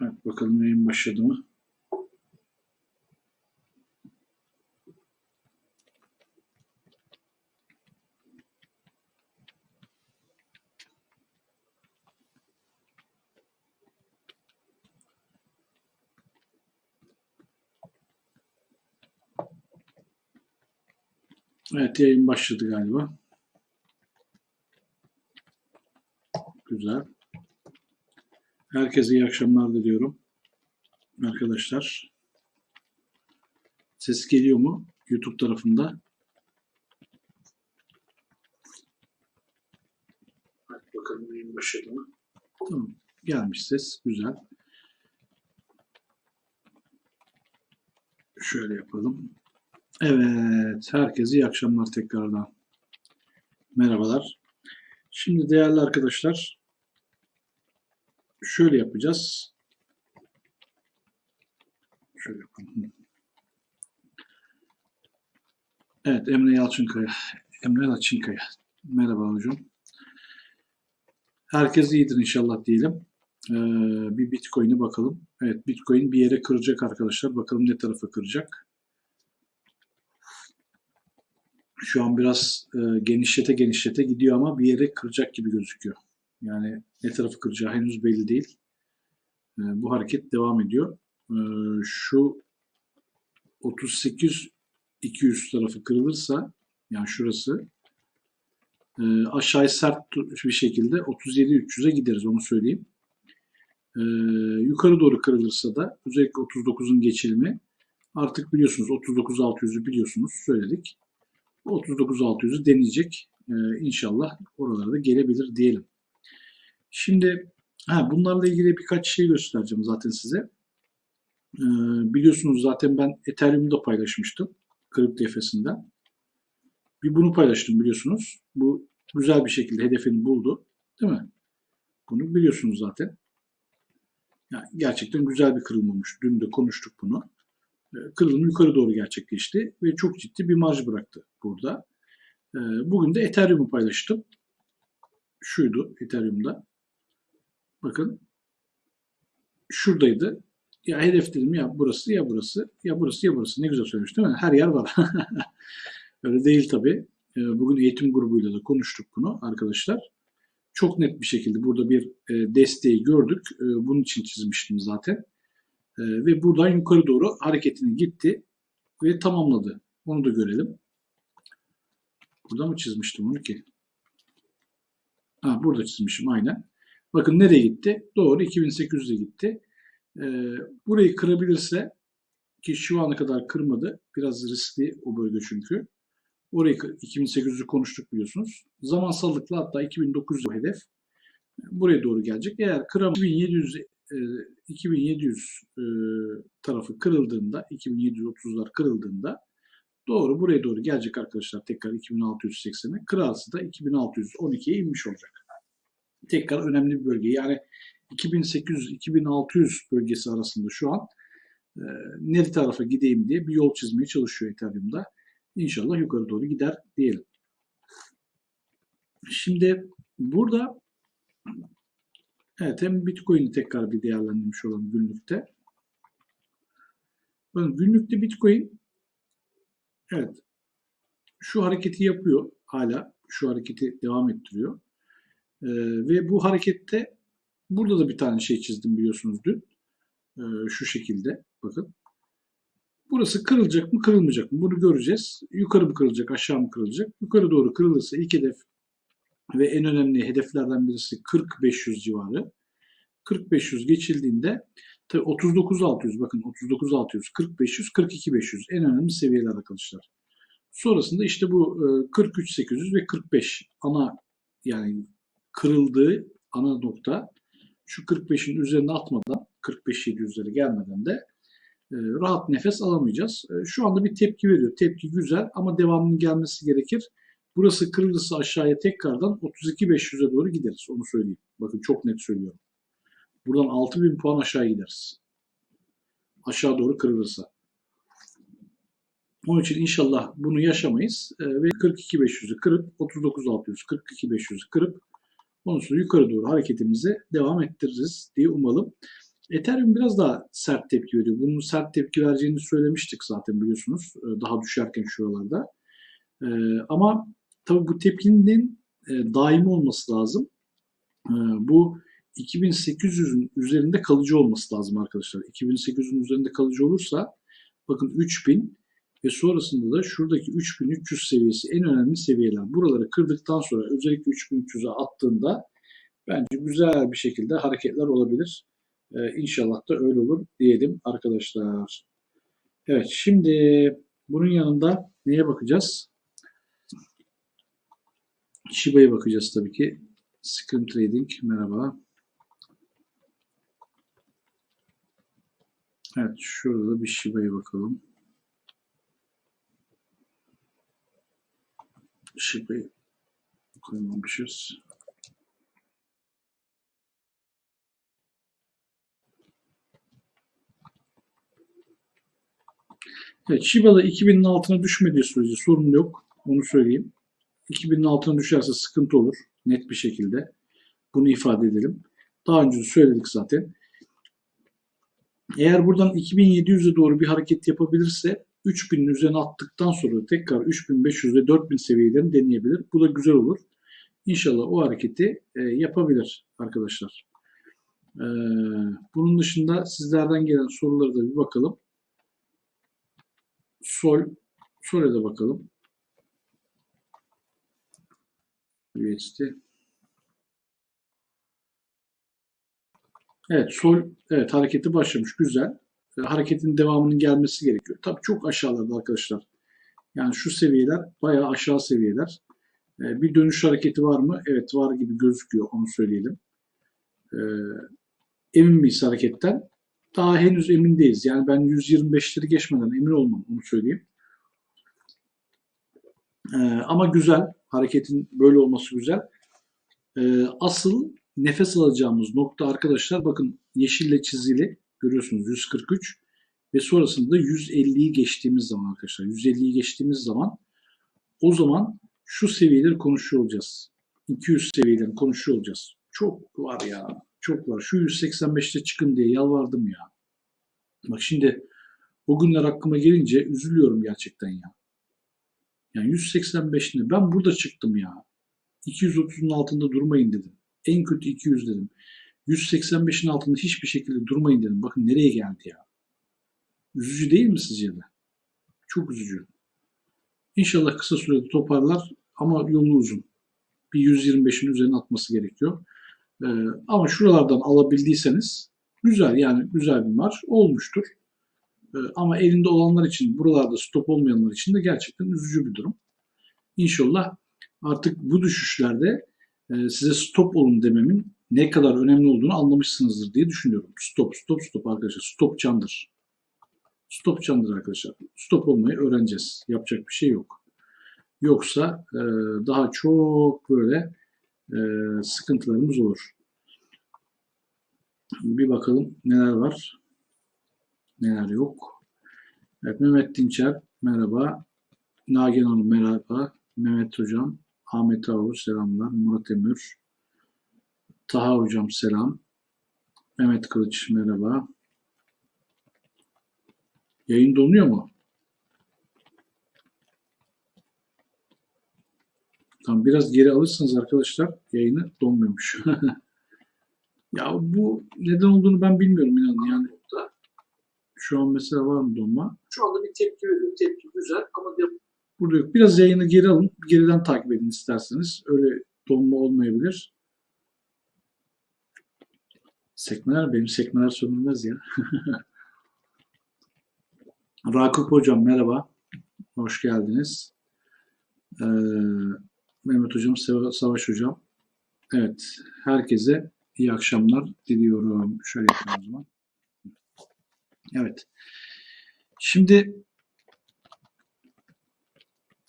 bakalım yayın başladı mı? Evet yayın başladı galiba. Güzel. Herkese iyi akşamlar diliyorum. Arkadaşlar. Ses geliyor mu? YouTube tarafında. Hadi bakalım yayın başladı mı? Tamam. Gelmiş ses. Güzel. Şöyle yapalım. Evet. Herkese iyi akşamlar tekrardan. Merhabalar. Şimdi değerli arkadaşlar şöyle yapacağız. Şöyle yapalım. Evet Emre Yalçınkaya. Emre Yalçınkaya. Merhaba hocam. Herkes iyidir inşallah diyelim. Ee, bir Bitcoin'e bakalım. Evet Bitcoin bir yere kıracak arkadaşlar. Bakalım ne tarafa kıracak. Şu an biraz e, genişlete genişlete gidiyor ama bir yere kıracak gibi gözüküyor. Yani ne tarafı kıracağı henüz belli değil. E, bu hareket devam ediyor. E, şu 38 200 tarafı kırılırsa yani şurası e, aşağıya sert bir şekilde 37 300'e gideriz onu söyleyeyim. E, yukarı doğru kırılırsa da özellikle 39'un geçilimi artık biliyorsunuz 39 600'ü biliyorsunuz söyledik. 39.600'ü deneyecek. Ee, inşallah oralara da gelebilir diyelim. Şimdi ha, bunlarla ilgili birkaç şey göstereceğim zaten size. Ee, biliyorsunuz zaten ben Ethereum'da paylaşmıştım. Kripto Efes'inden. Bir bunu paylaştım biliyorsunuz. Bu güzel bir şekilde hedefini buldu. Değil mi? Bunu biliyorsunuz zaten. Yani gerçekten güzel bir kırılmamış. Dün de konuştuk bunu kırılım yukarı doğru gerçekleşti ve çok ciddi bir marj bıraktı burada. Ee, bugün de Ethereum'u paylaştım. Şuydu Ethereum'da. Bakın şuradaydı. Ya hedef dedim ya burası ya burası ya burası ya burası. Ne güzel söylemiş değil mi? Her yer var. Öyle değil tabii. Ee, bugün eğitim grubuyla da konuştuk bunu arkadaşlar. Çok net bir şekilde burada bir e, desteği gördük. Ee, bunun için çizmiştim zaten. Ee, ve buradan yukarı doğru hareketini gitti ve tamamladı. Onu da görelim. Burada mı çizmiştim onu ki? Ha, burada çizmişim aynen. Bakın nereye gitti? Doğru 2800'e gitti. Ee, burayı kırabilirse ki şu ana kadar kırmadı. Biraz riskli o bölge çünkü. Orayı 2800'ü konuştuk biliyorsunuz. Zamansallıkla hatta 2900 hedef. Buraya doğru gelecek. Eğer kıram 2700 2700 e, tarafı kırıldığında 2730'lar kırıldığında doğru buraya doğru gelecek arkadaşlar tekrar 2680'e kırarsa da 2612'ye inmiş olacak. Tekrar önemli bir bölge. Yani 2800-2600 bölgesi arasında şu an e, ne tarafa gideyim diye bir yol çizmeye çalışıyor Ethereum'da. İnşallah yukarı doğru gider diyelim. Şimdi burada Evet hem Bitcoin'i tekrar bir değerlendirmiş olalım günlükte. Bakın günlükte Bitcoin evet şu hareketi yapıyor hala. Şu hareketi devam ettiriyor. Ee, ve bu harekette burada da bir tane şey çizdim biliyorsunuz dün. Ee, şu şekilde bakın. Burası kırılacak mı kırılmayacak mı bunu göreceğiz. Yukarı mı kırılacak aşağı mı kırılacak. Yukarı doğru kırılırsa ilk hedef ve en önemli hedeflerden birisi 40-500 civarı. 40-500 geçildiğinde tabi 39-600 bakın 39-600, 40-500, 42-500 en önemli seviyeler arkadaşlar. Sonrasında işte bu 43-800 ve 45 ana yani kırıldığı ana nokta şu 45'in üzerine atmadan 45-700'lere gelmeden de e, rahat nefes alamayacağız. E, şu anda bir tepki veriyor. Tepki güzel ama devamının gelmesi gerekir. Burası kırılırsa aşağıya tekrardan 32-500'e doğru gideriz. Onu söyleyeyim. Bakın çok net söylüyorum. Buradan 6000 puan aşağı gideriz. Aşağı doğru kırılırsa. Onun için inşallah bunu yaşamayız e, ve 42.500'ü kırıp 39.600, 42.500'ü kırıp sonra yukarı doğru hareketimize devam ettiririz diye umalım. Ethereum biraz daha sert tepki veriyor. Bunun sert tepki vereceğini söylemiştik zaten biliyorsunuz. e, Daha düşerken şuralarda. E, ama tabii bu tepkinin e, daimi olması lazım. Bu 2800'ün üzerinde kalıcı olması lazım arkadaşlar. 2800'ün üzerinde kalıcı olursa bakın 3000 ve sonrasında da şuradaki 3300 seviyesi en önemli seviyeler. Buraları kırdıktan sonra özellikle 3300'e attığında bence güzel bir şekilde hareketler olabilir. Ee, inşallah da öyle olur diyelim arkadaşlar. Evet şimdi bunun yanında neye bakacağız? Shiba'ya bakacağız tabii ki. Scrim Trading merhaba. Evet şurada da bir Shiba'ya bakalım. Shiba'yı koymamışız. Evet, Shiba'da 2000'in altına düşmediği sürece sorun yok. Onu söyleyeyim. 2000'in altına düşerse sıkıntı olur. Net bir şekilde. Bunu ifade edelim. Daha önce de söyledik zaten. Eğer buradan 2700'e doğru bir hareket yapabilirse 3000'in üzerine attıktan sonra tekrar 3500 ve 4000 seviyelerini deneyebilir. Bu da güzel olur. İnşallah o hareketi e, yapabilir arkadaşlar. E, bunun dışında sizlerden gelen sorulara da bir bakalım. Sol, Sol'e de bakalım. USD. Evet, Sol evet hareketi başlamış. Güzel. E, hareketin devamının gelmesi gerekiyor. Tabii çok aşağılarda arkadaşlar. Yani şu seviyeler bayağı aşağı seviyeler. E, bir dönüş hareketi var mı? Evet var gibi gözüküyor. Onu söyleyelim. E, emin miyiz hareketten? Daha henüz emin değiliz. Yani ben 125'leri geçmeden emin olmam. Onu söyleyeyim. Ama güzel. Hareketin böyle olması güzel. Asıl nefes alacağımız nokta arkadaşlar bakın yeşille çizili görüyorsunuz 143 ve sonrasında 150'yi geçtiğimiz zaman arkadaşlar 150'yi geçtiğimiz zaman o zaman şu seviyeleri konuşuyor olacağız. 200 seviyelerini konuşuyor olacağız. Çok var ya. Çok var. Şu 185'te çıkın diye yalvardım ya. Bak şimdi o günler aklıma gelince üzülüyorum gerçekten ya. Yani 185'ine ben burada çıktım ya. 230'un altında durmayın dedim. En kötü 200 dedim. 185'in altında hiçbir şekilde durmayın dedim. Bakın nereye geldi ya. Üzücü değil mi sizce de? Çok üzücü. İnşallah kısa sürede toparlar ama yolu uzun. Bir 125'in üzerine atması gerekiyor. Ee, ama şuralardan alabildiyseniz güzel yani güzel bir marş olmuştur. Ee, ama elinde olanlar için buralarda stop olmayanlar için de gerçekten üzücü bir durum. İnşallah artık bu düşüşlerde e, size stop olun dememin ne kadar önemli olduğunu anlamışsınızdır diye düşünüyorum. Stop, stop, stop arkadaşlar. Stop candır. Stop candır arkadaşlar. Stop olmayı öğreneceğiz. Yapacak bir şey yok. Yoksa e, daha çok böyle e, sıkıntılarımız olur. Bir bakalım neler var. Neler yok. Evet Mehmet Dinçer merhaba. Nagihan Hanım merhaba. Mehmet Hocam, Ahmet Ağur selamlar. Murat Emür, Taha Hocam selam. Mehmet Kılıç merhaba. Yayın donuyor mu? Tamam biraz geri alırsanız arkadaşlar yayını donmuyormuş. ya bu neden olduğunu ben bilmiyorum inanın yani. Şu an mesela var mı donma? Şu anda bir tepki veriyor. Tepki güzel ama Burada yok. Biraz yayını geri alın. Geriden takip edin isterseniz. Öyle donma olmayabilir. Sekmeler benim sekmeler sönülmez ya. Rakip hocam merhaba. Hoş geldiniz. Ee, Mehmet hocam, Savaş hocam. Evet, herkese iyi akşamlar diliyorum. Şöyle yapalım o zaman. Evet. Şimdi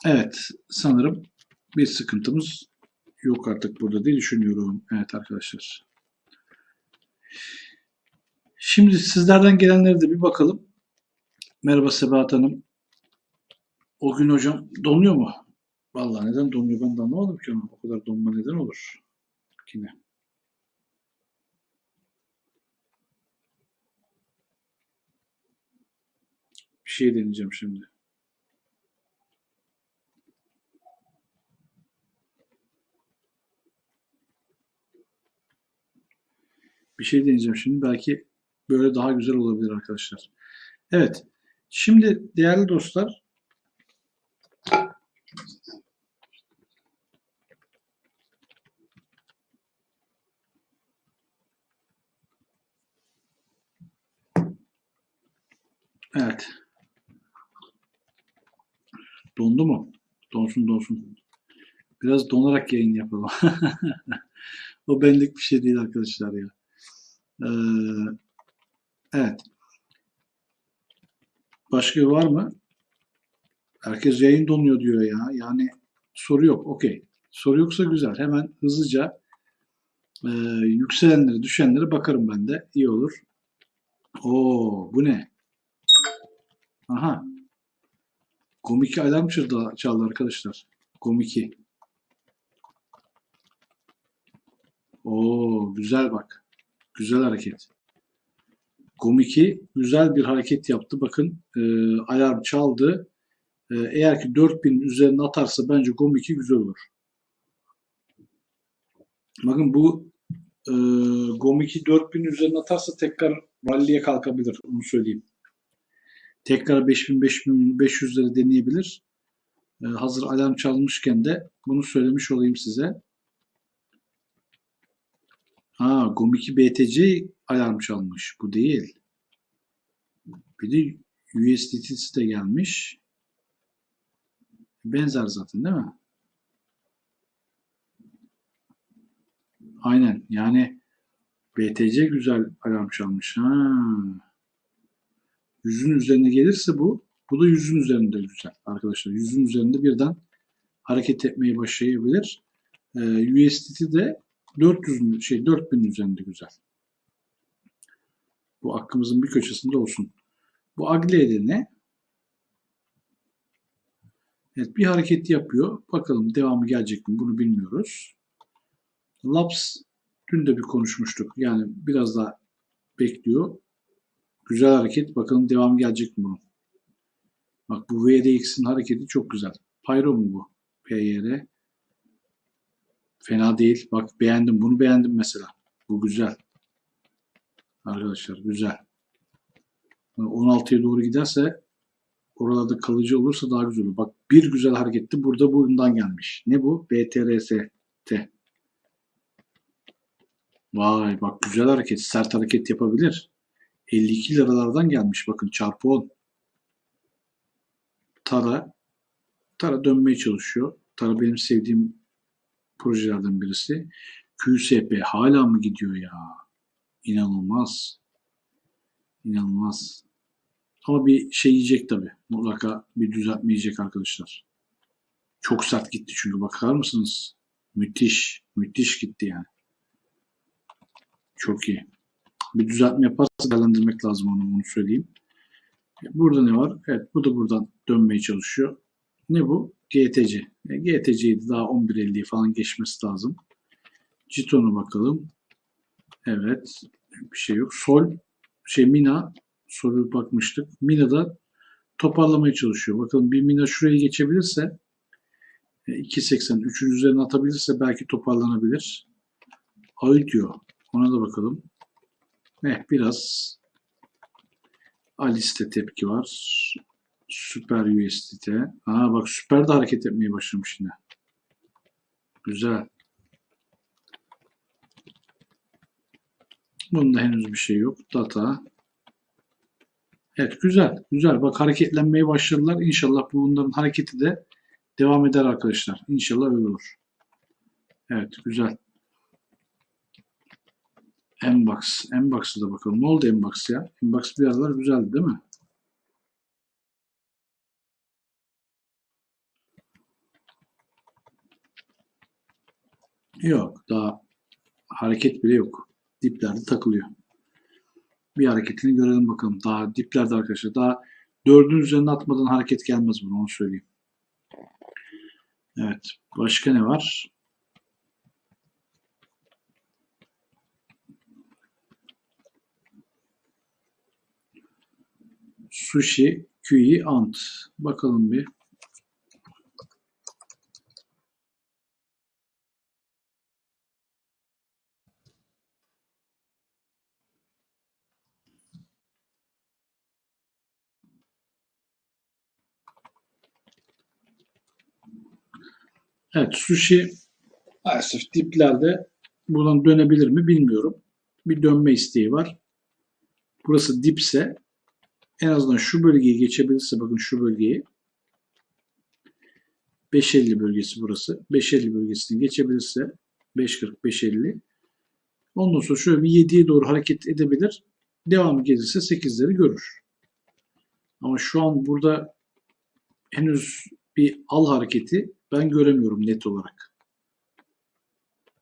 evet sanırım bir sıkıntımız yok artık burada diye düşünüyorum. Evet arkadaşlar. Şimdi sizlerden gelenlere de bir bakalım. Merhaba Sebahat Hanım. O gün hocam donuyor mu? Vallahi neden donuyor ben de anlamadım ki onu. O kadar donma neden olur? Yine. Bir şey deneyeceğim şimdi. Bir şey deneyeceğim şimdi. Belki böyle daha güzel olabilir arkadaşlar. Evet. Şimdi değerli dostlar Evet. Dondu mu? Donsun donsun. Biraz donarak yayın yapalım. o benlik bir şey değil arkadaşlar ya. Ee, evet. Başka var mı? Herkes yayın donuyor diyor ya. Yani soru yok. Okey. Soru yoksa güzel. Hemen hızlıca e, yükselenlere, düşenlere bakarım ben de. İyi olur. Oo, bu ne? Aha. Komiki alarm çaldı, çaldı arkadaşlar. Komiki. Oo, güzel bak. Güzel hareket. Komiki güzel bir hareket yaptı. Bakın e, alarm çaldı. E, eğer ki 4000 üzerine atarsa bence Komiki güzel olur. Bakın bu e, Gomiki 4000 üzerine atarsa tekrar ralliye kalkabilir. Onu söyleyeyim. Tekrar 5000 5500'leri deneyebilir. E, hazır alarm çalmışken de bunu söylemiş olayım size. Ha, Gomiki BTC alarm çalmış. Bu değil. Bir de USDT'si de gelmiş. Benzer zaten değil mi? Aynen. Yani BTC güzel alarm çalmış. Ha. Yüzün üzerine gelirse bu, bu da yüzün üzerinde güzel arkadaşlar. Yüzün üzerinde birden hareket etmeye başlayabilir. Ee, USDT de 400 şey 4000 üzerinde güzel. Bu aklımızın bir köşesinde olsun. Bu Agle'de ne? Evet bir hareket yapıyor. Bakalım devamı gelecek mi bunu bilmiyoruz. Labs dün de bir konuşmuştuk. Yani biraz daha bekliyor. Güzel hareket. Bakalım devamı gelecek mi bunun? Bak bu VRX'in hareketi çok güzel. Pyro mu bu? PYR. Fena değil. Bak beğendim. Bunu beğendim mesela. Bu güzel. Arkadaşlar güzel. 16'ya doğru giderse oralarda kalıcı olursa daha güzel olur. Bak bir güzel hareketti. Burada bundan gelmiş. Ne bu? BTRST. Vay bak güzel hareket. Sert hareket yapabilir. 52 liralardan gelmiş. Bakın çarpı 10. Tara Tara dönmeye çalışıyor. Tara benim sevdiğim projelerden birisi. QSP hala mı gidiyor ya? İnanılmaz. İnanılmaz. Ama bir şey yiyecek tabi. Mutlaka bir düzeltme yiyecek arkadaşlar. Çok sert gitti çünkü bakar mısınız? Müthiş. Müthiş gitti yani. Çok iyi. Bir düzeltme yaparsa değerlendirmek lazım onu, onu söyleyeyim. Burada ne var? Evet bu da buradan dönmeye çalışıyor. Ne bu? GTC. E, GTC'yi daha 11.50'yi falan geçmesi lazım. Citon'a bakalım. Evet. Bir şey yok. Sol şey Mina soru bakmıştık. Mina'da toparlamaya çalışıyor. Bakalım bir Mina şurayı geçebilirse 2.80 3'ün üzerine atabilirse belki toparlanabilir. Ağır diyor. Ona da bakalım. Eh biraz Alice'te tepki var. Süper USDT. Aa bak süper de hareket etmeye başlamış yine. Güzel. Bunda henüz bir şey yok. Data. Evet güzel. Güzel. Bak hareketlenmeye başladılar. İnşallah bunların hareketi de devam eder arkadaşlar. İnşallah öyle olur. Evet güzel. Mbox. Mbox'a da bakalım. Ne oldu Mbox ya? Mbox bir aralar güzeldi değil mi? Yok. Daha hareket bile yok. Diplerde takılıyor. Bir hareketini görelim bakalım. Daha diplerde arkadaşlar. Daha dördün üzerine atmadan hareket gelmez bunu. Onu söyleyeyim. Evet. Başka ne var? Sushi QE ant. Bakalım bir. Evet, sushi maalesef diplerde buradan dönebilir mi bilmiyorum. Bir dönme isteği var. Burası dipse en azından şu bölgeyi geçebilirse bakın şu bölgeyi 550 bölgesi burası. 550 bölgesini geçebilirse 540 550 ondan sonra şöyle bir 7'ye doğru hareket edebilir. Devamı gelirse 8'leri görür. Ama şu an burada henüz bir al hareketi ben göremiyorum net olarak.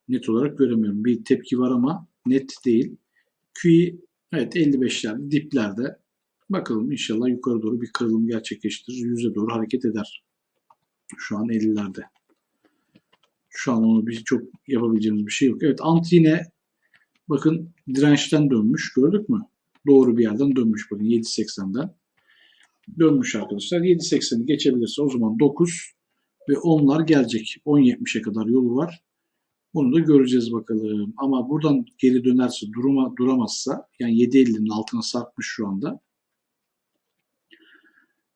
Net olarak göremiyorum. Bir tepki var ama net değil. QE evet 55'lerde diplerde bakalım inşallah yukarı doğru bir kırılım gerçekleştirir. Yüze doğru hareket eder. Şu an 50'lerde. Şu an onu bir çok yapabileceğimiz bir şey yok. Evet ant yine bakın dirençten dönmüş. Gördük mü? Doğru bir yerden dönmüş. Bakın 7.80'den dönmüş arkadaşlar. 7.80'i geçebilirse o zaman 9 ve 10'lar gelecek. 10.70'e kadar yolu var. Onu da göreceğiz bakalım. Ama buradan geri dönerse duruma duramazsa yani 7.50'nin altına sarkmış şu anda.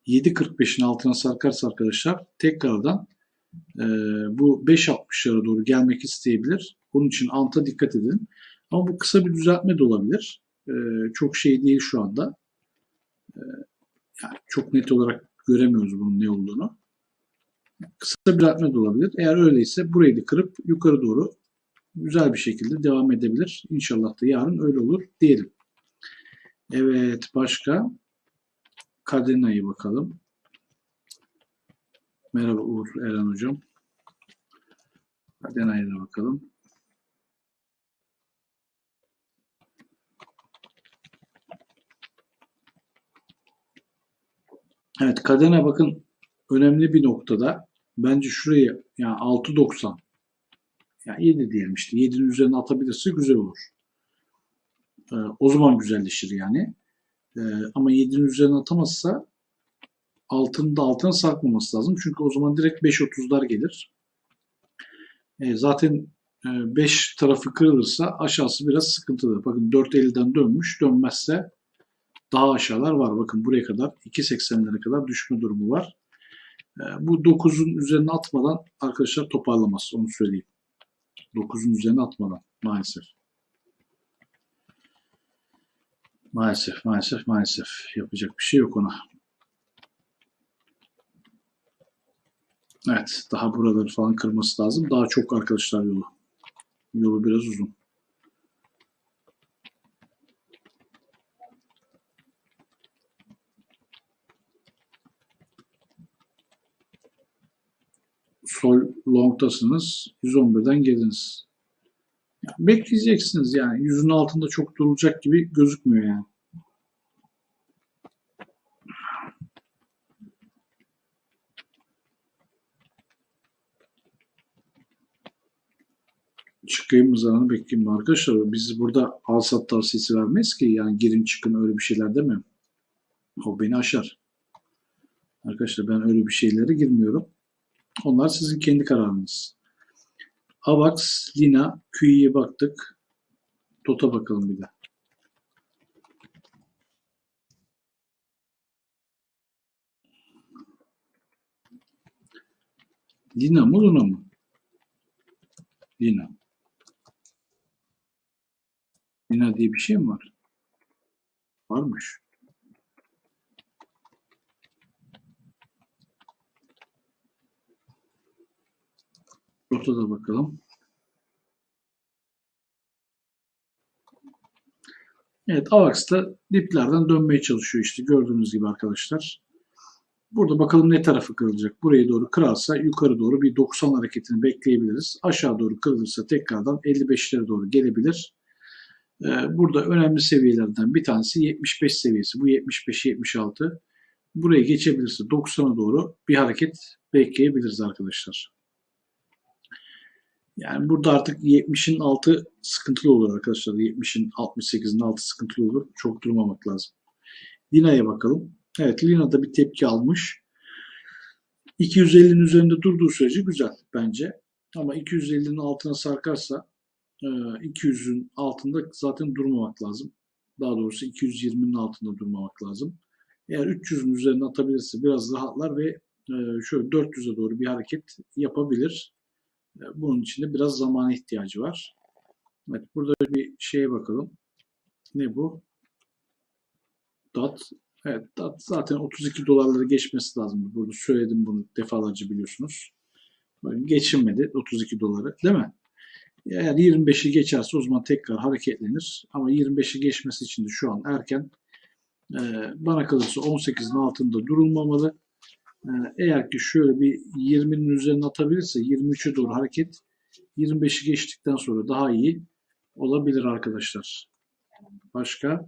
7.45'in altına sarkarsa arkadaşlar tekrardan e, bu 5.60'lara doğru gelmek isteyebilir. Bunun için anta dikkat edin. Ama bu kısa bir düzeltme de olabilir. E, çok şey değil şu anda. E, yani çok net olarak göremiyoruz bunun ne olduğunu. Kısa bir düzeltme de olabilir. Eğer öyleyse burayı da kırıp yukarı doğru güzel bir şekilde devam edebilir. İnşallah da yarın öyle olur diyelim. Evet başka Kadena'yı bakalım. Merhaba Uğur Eren Hocam. Kadena'ya da bakalım. Evet Kadena bakın önemli bir noktada. Bence şurayı yani 6.90 yani 7 diyelim işte. 7'nin üzerine atabilirse güzel olur. Ee, o zaman güzelleşir yani. Ee, ama 7'nin üzerine atamazsa altının da altına sarkmaması lazım. Çünkü o zaman direkt 5.30'lar gelir. Ee, zaten 5 tarafı kırılırsa aşağısı biraz sıkıntılı. Bakın 4.50'den dönmüş. Dönmezse daha aşağılar var. Bakın buraya kadar 2.80'lere kadar düşme durumu var. Ee, bu 9'un üzerine atmadan arkadaşlar toparlamaz. Onu söyleyeyim. 9'un üzerine atmadan maalesef. Maalesef, maalesef, maalesef. Yapacak bir şey yok ona. Evet, daha buraları falan kırması lazım. Daha çok arkadaşlar yolu. Yolu biraz uzun. Sol long'tasınız. 111'den geldiniz. Yani bekleyeceksiniz yani. Yüzün altında çok durulacak gibi gözükmüyor yani. Çıkayım mı zamanı bekleyeyim arkadaşlar? Biz burada al sat tavsiyesi vermeyiz ki. Yani girin çıkın öyle bir şeyler demiyorum. O beni aşar. Arkadaşlar ben öyle bir şeylere girmiyorum. Onlar sizin kendi kararınız. Avax, Lina, QE'ye baktık. DOT'a bakalım bir de. Lina mı Luna mı? Lina. Lina diye bir şey mi var? Varmış. Rota da bakalım. Evet AVAX da diplerden dönmeye çalışıyor işte gördüğünüz gibi arkadaşlar. Burada bakalım ne tarafı kırılacak. Buraya doğru kırarsa yukarı doğru bir 90 hareketini bekleyebiliriz. Aşağı doğru kırılırsa tekrardan 55'lere doğru gelebilir. Ee, burada önemli seviyelerden bir tanesi 75 seviyesi. Bu 75-76. Buraya geçebilirse 90'a doğru bir hareket bekleyebiliriz arkadaşlar. Yani burada artık 70'in altı sıkıntılı olur arkadaşlar. 70'in 68'in altı sıkıntılı olur. Çok durmamak lazım. Dina'ya bakalım. Evet Lina da bir tepki almış. 250'nin üzerinde durduğu sürece güzel bence. Ama 250'nin altına sarkarsa e, 200'ün altında zaten durmamak lazım. Daha doğrusu 220'nin altında durmamak lazım. Eğer 300'ün üzerine atabilirse biraz rahatlar ve e, şöyle 400'e doğru bir hareket yapabilir. E, Bunun için de biraz zamana ihtiyacı var. Evet burada bir şeye bakalım. Ne bu? DAT. Evet DAT zaten 32 dolarları geçmesi lazım. Burada söyledim bunu defalarca biliyorsunuz. Geçinmedi 32 doları değil mi? Eğer 25'i geçerse o zaman tekrar hareketlenir. Ama 25'i geçmesi için de şu an erken. Ee, bana kalırsa 18'in altında durulmamalı. Ee, eğer ki şöyle bir 20'nin üzerine atabilirse 23'e doğru hareket 25'i geçtikten sonra daha iyi olabilir arkadaşlar. Başka?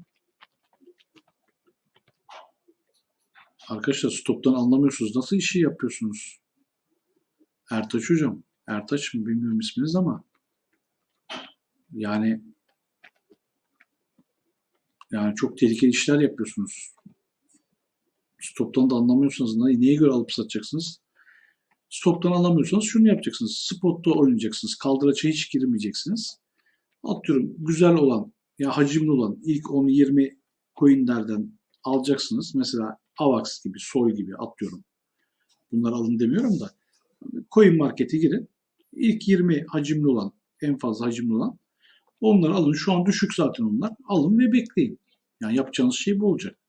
Arkadaşlar stoptan anlamıyorsunuz. Nasıl işi yapıyorsunuz? Ertaç hocam. Ertaç mı bilmiyorum isminiz ama yani yani çok tehlikeli işler yapıyorsunuz. Stoptan da anlamıyorsanız ne- neye göre alıp satacaksınız? Stoptan anlamıyorsanız şunu yapacaksınız. Spotta oynayacaksınız. Kaldıraça hiç girmeyeceksiniz. Atıyorum güzel olan ya hacimli olan ilk 10-20 coinlerden alacaksınız. Mesela AVAX gibi, Soy gibi atıyorum. Bunları alın demiyorum da. Coin markete girin. İlk 20 hacimli olan, en fazla hacimli olan onları alın. Şu an düşük zaten onlar. Alın ve bekleyin. Yani yapacağınız şey bu olacak.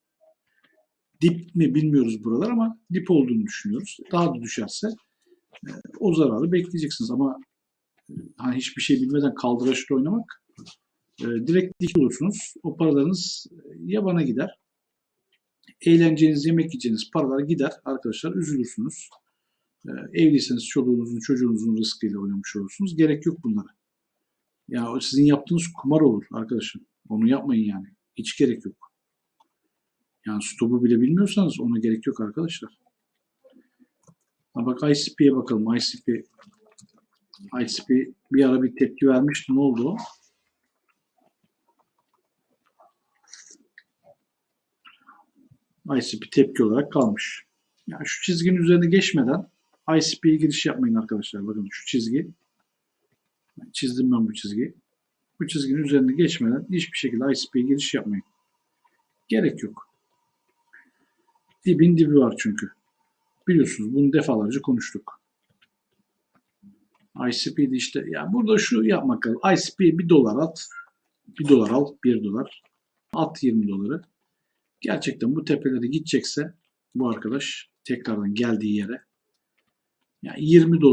Dip mi bilmiyoruz buralar ama dip olduğunu düşünüyoruz. Daha da düşerse e, o zararı bekleyeceksiniz ama e, hani hiçbir şey bilmeden kaldıraçlı oynamak e, direkt dik olursunuz. O paralarınız e, ya bana gider eğleneceğiniz, yemek yiyeceğiniz paralar gider arkadaşlar. Üzülürsünüz. Ee, evliyseniz çoluğunuzun, çocuğunuzun rızkıyla oynamış olursunuz. Gerek yok bunlara. Ya o sizin yaptığınız kumar olur arkadaşım. Onu yapmayın yani. Hiç gerek yok. Yani stopu bile bilmiyorsanız ona gerek yok arkadaşlar. Ha bak ICP'ye bakalım. ICP ICP bir ara bir tepki vermişti. Ne oldu o? ICP tepki olarak kalmış. Yani şu çizginin üzerine geçmeden ICP'ye giriş yapmayın arkadaşlar. Bakın şu çizgi. Çizdim ben bu çizgiyi. Bu çizginin üzerine geçmeden hiçbir şekilde ICP'ye giriş yapmayın. Gerek yok. Dibin dibi var çünkü. Biliyorsunuz bunu defalarca konuştuk. ICP'de işte ya burada şu yapmak lazım. ICP'ye bir dolar at. Bir dolar al. Bir dolar. At 20 doları gerçekten bu tepelere gidecekse bu arkadaş tekrardan geldiği yere yani 20 dolar